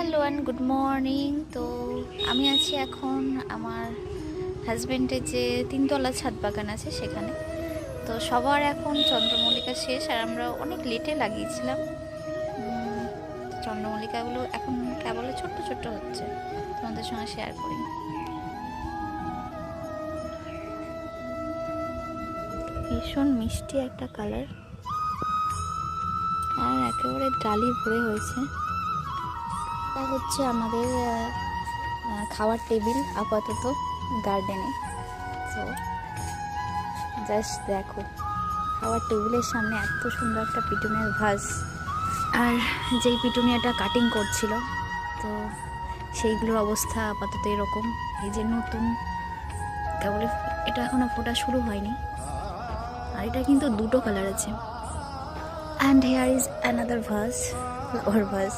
Hello and good morning তো আমি আছি এখন আমার হাজব্যান্ডের যে তিনতলা ছাদ বাগান আছে সেখানে। তো সবার এখন চন্দ্রমল্লিকা শেষ আর আমরা অনেক লেটে লাগিয়েছিলাম। চন্দ্রমল্লিকাগুলো এখন কেবল ছোট্ট ছোট্ট হচ্ছে। তোমাদের সঙ্গে শেয়ার করি। ভীষণ মিষ্টি একটা কালার আর একেবারে ডালি ভরে হয়েছে। এটা হচ্ছে আমাদের খাওয়ার টেবিল আপাতত গার্ডেনে। তো জাস্ট দেখো, খাওয়ার টেবিলের সামনে এত সুন্দর একটা পিটুনিয়ার ভাস আর যেই পিটুনিয়াটা কাটিং করছিল, তো সেইগুলোর অবস্থা আপাতত এরকম। এই যে নতুন, কেবল এটা এখনও ফোটা শুরু হয়নি। আর এটা কিন্তু দুটো কালার আছে। And here is another vase flower vase